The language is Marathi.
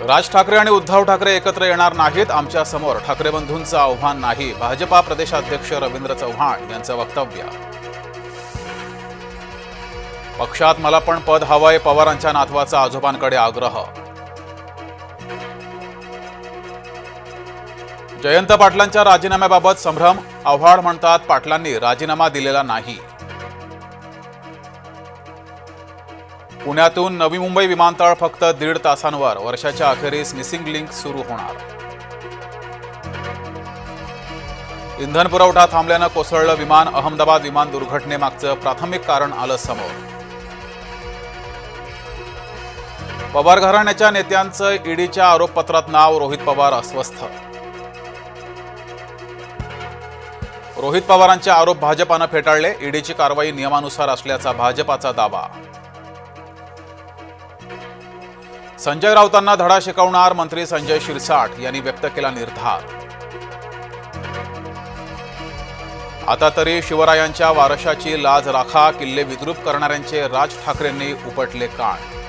राज ठाकरे आणि उद्धव ठाकरे एकत्र येणार नाहीत आमच्यासमोर ठाकरे बंधूंचं आव्हान नाही. भाजपा प्रदेशाध्यक्ष रवींद्र चव्हाण यांचं वक्तव्य. पक्षात मला पण पद हवंय पवारांच्या नातवाचा आजोबांकडे आग्रह. जयंत पाटलांच्या राजीनाम्याबाबत संभ्रम आव्हाड म्हणतात पाटलांनी राजीनामा दिलेला नाही. पुण्यातून नवी मुंबई विमानतळ फक्त दीड तासांवर. वर्षाच्या अखेरीस मिसिंग लिंक सुरू होणार. इंधन पुरवठा थांबल्यानं कोसळलं विमान. अहमदाबाद विमान दुर्घटनेमागचं प्राथमिक कारण आलं समोर. पवार घराण्याच्या नेत्यांचं ईडीच्या आरोपपत्रात नाव रोहित पवार अस्वस्थ. रोहित पवारांचे आरोप भाजपानं फेटाळले. ईडीची कारवाई नियमानुसार असल्याचा भाजपाचा दावा. संजय राऊतांना धडा शिकवणार मंत्री संजय शिरसाट यांनी व्यक्त केला निर्धार. आता तरी शिवरायांच्या वारशाची लाज राखा किल्ले विद्रूप करणाऱ्यांचे राज ठाकरेंनी उपटले कान.